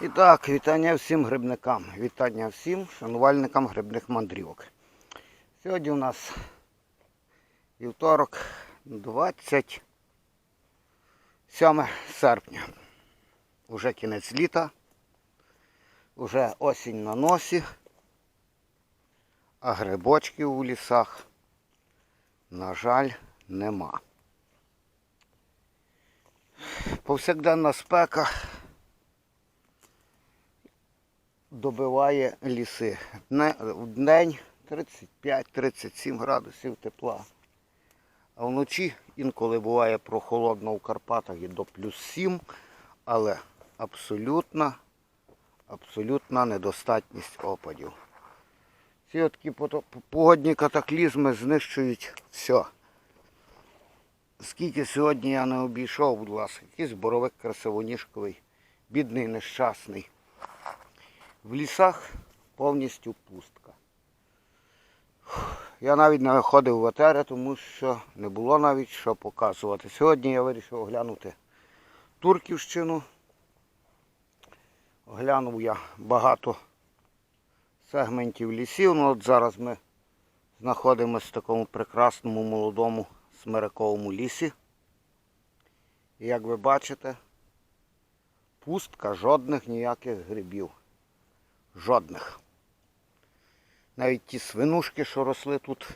І так, вітання всім грибникам, вітання всім шанувальникам грибних мандрівок. Сьогодні у нас вівторок, 27 серпня. Уже кінець літа, уже осінь на носі, а грибочків у лісах, на жаль, нема. Повсякденна спека добиває ліси. В день 35-37 градусів тепла. А вночі інколи буває прохолодно у Карпатах і до плюс 7, але абсолютна, абсолютна недостатність опадів. Ці такі погодні катаклізми знищують все. Скільки сьогодні я не обійшов, будь ласка, якийсь боровик красивоніжковий, бідний, нещасний. В лісах повністю пустка. Я навіть не виходив в етери, тому що не було навіть що показувати. Сьогодні я вирішив оглянути Турківщину. Оглянув я багато сегментів лісів. Ну, от зараз ми знаходимося в такому прекрасному молодому смириковому лісі. І як ви бачите, пустка жодних ніяких грибів. Жодних. Навіть ті свинушки, що росли тут,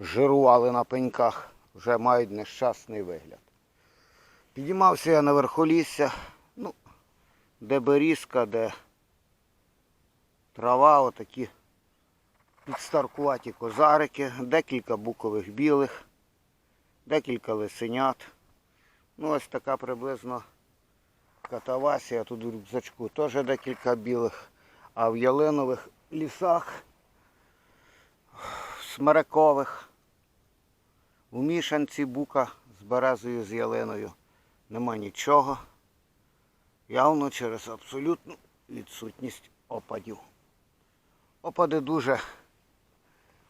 жирували на пеньках, вже мають нещасний вигляд. Підіймався я на верхолісся, ну, де берізка, де трава, отакі підстаркуваті козарики, декілька букових білих, декілька лисенят. Ну, ось така приблизно катавасія, тут в рюкзачку теж декілька білих. А в ялинових лісах, смерекових, в мішанці бука з березою з ялиною нема нічого. Явно через абсолютну відсутність опадів. Опади дуже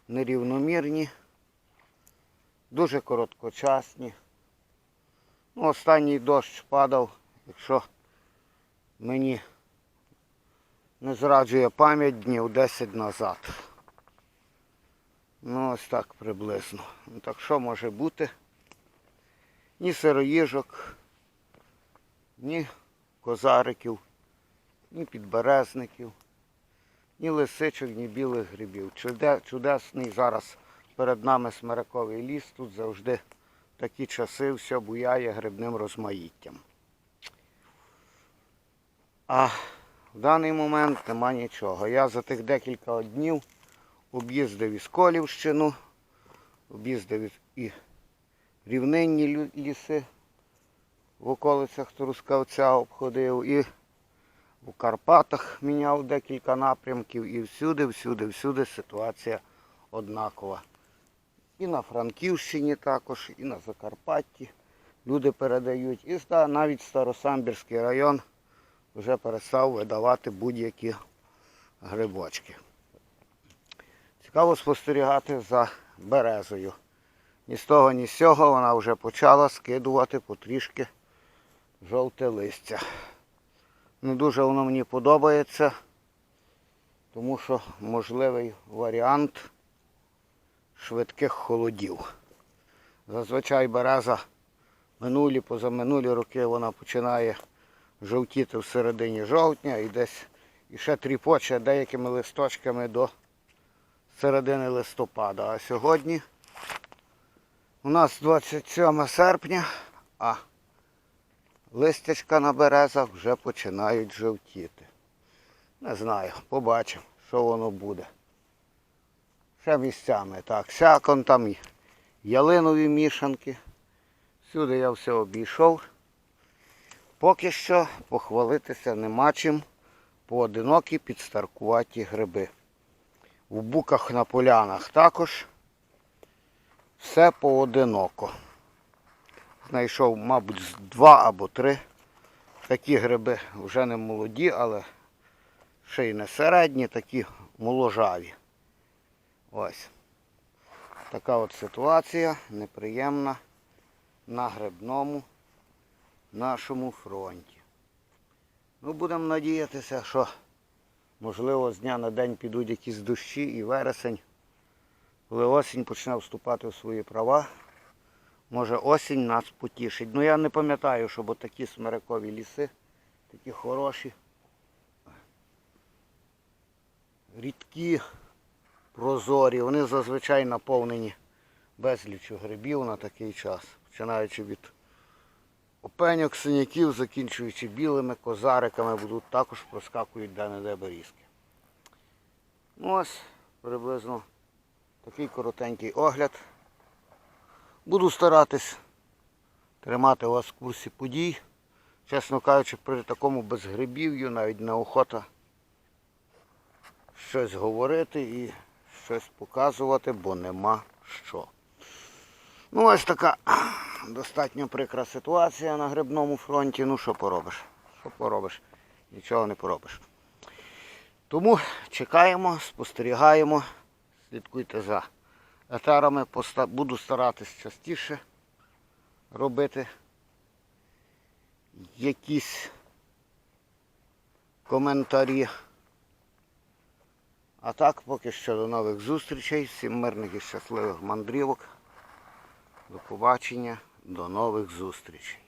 нерівномірні, дуже короткочасні. Ну, останній дощ падав, якщо мені не зраджує пам'ять днів 10 назад. Ну, ось так приблизно. Ну, так що може бути? Ні сироїжок, ні козариків, ні підберезників, ні лисичок, ні білих грибів. Чудесний зараз перед нами смираковий ліс. Тут завжди такі часи все буяє грибним розмаїттям. А в даний момент нема нічого. Я за тих декілька днів об'їздив і Сколівщину, об'їздив і рівнинні ліси в околицях Трускавця обходив, і у Карпатах міняв декілька напрямків, і всюди, всюди, всюди ситуація однакова. І на Франківщині також, і на Закарпатті люди передають. І навіть Старосамбірський район вже перестав видавати будь-які грибочки. Цікаво спостерігати за березою. Ні з того, ні з цього вона вже почала скидувати потрішки жовте листя. Не дуже воно мені подобається, тому що можливий варіант швидких холодів. Зазвичай береза минулі, позаминулі роки вона починає жовтіти в середині жовтня і десь і ще тріпоче деякими листочками до середини листопада. А сьогодні у нас 27 серпня, а листячка на березах вже починають жовтіти. Не знаю, побачимо, що воно буде. Ще місцями. Так, сякон там ялинові мішанки. Всюди я все обійшов. Поки що похвалитися нема чим поодинокі підстаркуваті гриби. В буках на полянах також все поодиноко. Знайшов, мабуть, два або три. Такі гриби вже не молоді, але ще й не середні, такі моложаві. Ось. Така от ситуація неприємна на грибному нашому фронті. Ну, будемо надіятися, що можливо з дня на день підуть якісь дощі і вересень. Коли осінь почне вступати в свої права, може осінь нас потішить. Ну я не пам'ятаю, щоб такі смирикові ліси, такі хороші, рідкі, прозорі, вони зазвичай наповнені безлічу грибів на такий час, починаючи від опеньок, синяків, закінчуючи білими козариками, будуть також проскакують де-не-де берізки. Ну ось приблизно такий коротенький огляд. Буду старатись тримати вас в курсі подій. Чесно кажучи, при такому безгрибів'ю навіть неохота щось говорити і щось показувати, бо нема що. Ну ось така достатньо прикра ситуація на грибному фронті. Ну що поробиш? Що поробиш? Нічого не поробиш. Тому чекаємо, спостерігаємо, слідкуйте за етерами. Буду старатись частіше робити якісь коментарі. А так, поки що до нових зустрічей. Всім мирних і щасливих мандрівок. До побачення, до нових зустрічей.